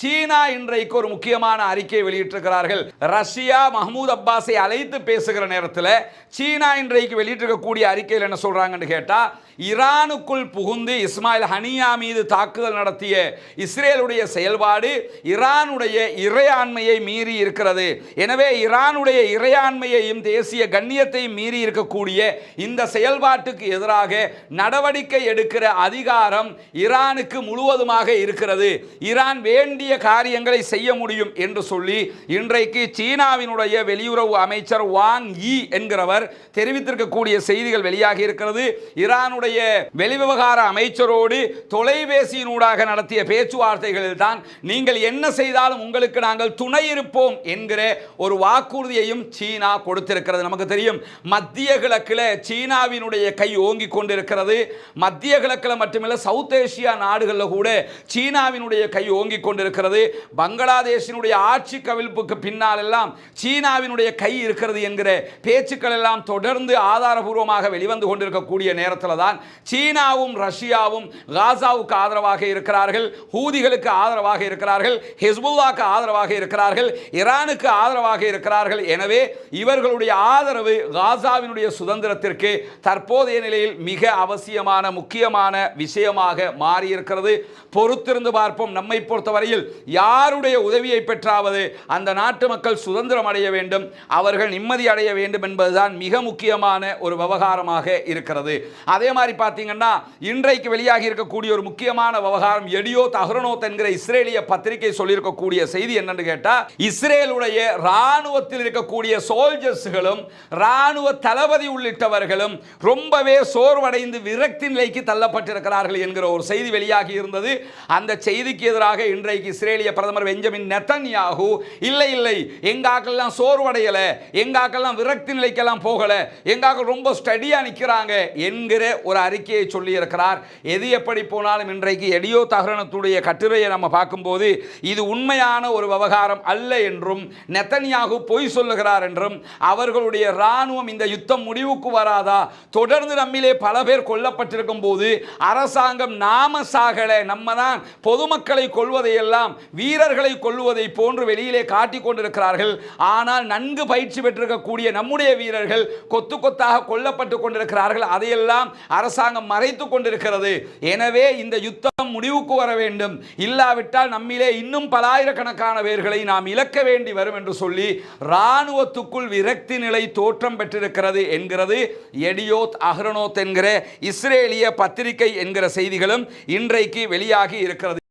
சீனா இன்றைக்கு ஒரு முக்கியமான அறிக்கையை வெளியிட்டிருக்கிறார்கள். ரஷ்யா மஹமூத் அப்பாஸை அழைத்து பேசுகிற நேரத்தில் சீனா இன்றைக்கு வெளியிட்டிருக்கக்கூடிய அறிக்கையில் என்ன சொல்றாங்கன்னு கேட்டால் ஈரானுக்குள் புகுந்து இஸ்மாயில் ஹனியா மீது தாக்குதல் நடத்திய இஸ்ரேலுடைய செயல்பாடு ஈரானுடைய இறையாண்மையை மீறி இருக்கிறது. எனவே ஈரானுடைய இறையாண்மையையும் தேசிய கண்ணியத்தையும் மீறி இருக்கக்கூடிய இந்த செயல்பாட்டுக்கு எதிராக நடவடிக்கை எடுக்கிற அதிகாரம் ஈரானுக்கு முழுவதுமாக இருக்கிறது. ஈரான் வேண்டிய காரியங்களை செய்ய முடியும் என்று சொல்லி இன்றைக்கு சீனாவினுடைய வெளியுறவு அமைச்சர் வாங் இ என்கிறவர் தெரிவித்திருக்கக்கூடிய செய்திகள் வெளியாகி இருக்கிறது. ஈரானுடைய வெளிவிவகார அமைச்சரோடு தொலைபேசியினூடாக நடத்திய பேச்சுவார்த்தைகளில் தான் நீங்கள் என்ன செய்தாலும் உங்களுக்கு நாங்கள் துணை இருப்போம் என்கிற ஒரு வாக்குறுதியையும் சீனா கொடுத்திருக்கிறது. நமக்கு தெரியும் மத்திய கிழக்கில் சீனாவினுடைய கை ஓங்கி கொண்டிருக்கிறது. மத்திய கிழக்கில் மட்டுமில்லை சவுத் ஏசியா நாடுகளில் கூட சீனாவினுடைய கை ஓங்கி கொண்டிருக்கிறது. பங்களாதேஷினுடைய ஆட்சி கவிழ்ப்புக்கு பின்னாலெல்லாம் சீனாவினுடைய கை இருக்கிறது என்கிற பேச்சுக்கள் எல்லாம் தொடர்ந்து ஆதாரபூர்வமாக வெளிவந்து கொண்டிருக்கக்கூடிய நேரத்தில் தான் சீனாவும் ரஷ்யாவும் காசாவுக்கு ஆதரவாக இருக்கிறார்கள் ஹூதிகளுக்கு ஆதரவாக இருக்கிறார்கள் ஹிஸ்புல்லாக்கு ஆதரவாக இருக்கிறார்கள் ஈரானுக்கு ஆதரவாக இருக்கிறார்கள். எனவே இவர்களுடைய ஆதரவு காசாவினுடைய சுதந்திரத்திற்கு தற்போதைய நிலையில் மிக அவசியமான முக்கியமான விஷயமாக மாறியிருக்கிறது. பொறுத்திருந்து பார்ப்போம். நம்மை பொறுத்தவரையில் யாருடைய உதவியை பெற்றாவது அந்த நாட்டு மக்கள் சுதந்திரம் அடைய வேண்டும் அவர்கள் நிம்மதி அடைய வேண்டும் என்பதுதான் மிக முக்கியமான ஒரு விவகாரமாக இருக்கிறது. அதே மாதிரி பார்த்தீங்கன்னா இன்றைக்கு வெளியாகி இருக்கக்கூடிய ஒரு முக்கியமான விவகாரம் எடியோ தஹ்ரனோத் என்கிற இஸ்ரேலிய பத்திரிகை சொல்லியிருக்கக்கூடிய செய்தி என்னன்னு கேட்டால் இஸ்ரேலுடைய இராணுவத்தில் இருக்கக்கூடிய சோல்ஜர்ஸ்களும் இராணுவ தளபதி உள்ளிட்டவர்களும் ரொம்பவே சோர்வடைந்து விரக்தி நிலைக்கு தள்ளப்பட்டிருக்கிறார்கள் என்கிற ஒரு செய்தி வெளியாகி இருந்தது. அந்த செய்திக்கு எதிராக இன்றைக்கு இஸ்ரேலிய பிரதமர் பெஞ்சமின் நெத்தன்யாகு இல்லை இல்லை எங்காக்கெல்லாம் சோர்வடையல எங்காக்கெல்லாம் விரக்தி நிலைக்கெல்லாம் போகல எங்காக்கள் ரொம்ப ஸ்டடியாக நிற்கிறாங்க என்கிற ஒரு அறிக்கையை சொல்லியிருக்கிறார். எது எப்படி போனாலும் இன்றைக்கு எடியோ தகரணத்துடைய கட்டுரையை நம்ம பார்க்கும்போது இது உண்மையான ஒரு விவகாரம் அல்ல என்றும் நெத்தன்யாகு பொய் சொல்லுகிறார் என்றும் அவர்களுடைய இராணுவம் இந்த யுத்தம் முடிவுக்கு வராதா தொடர்ந்து நம்மிலே பல பேர் கொல்லப்பட்டிருக்கும் போது அரசாங்கம் நாம சாகலை நம்ம தான் பொதுமக்களை கொள்வதையெல்லாம் வீரர்களை கொள்வதை போன்று வெளியிலே காட்டிக் கொண்டிருக்கிறார்கள். ஆனால் நன்கு பயிற்சி பெற்றிருக்கக்கூடிய நம்முடைய வீரர்கள் கொத்து கொத்தாக கொல்லப்பட்டு கொண்டிருக்கிறார்கள். அதையெல்லாம் அரசாங்கம் மறைத்து கொண்டிருக்கிறது. எனவே இந்த யுத்தம் முடிவுக்கு வர வேண்டும். இல்லாவிட்டால் நம்மிலே இன்னும் பலாயிரக்கணக்கான பேர்களை நாம் இழக்க வேண்டி வரும் என்று சொல்லி இராணுவத்துக்குள் விரக்தி நிலை தோற்றம் பெற்றிருக்கிறது என்கிறது எடியோத் அஹ்ரனோத் என்கிற இஸ்ரேலிய பத்திரிகை என்கிற செய்திகளும் இன்றைக்கு வெளியாகி இருக்கிறது.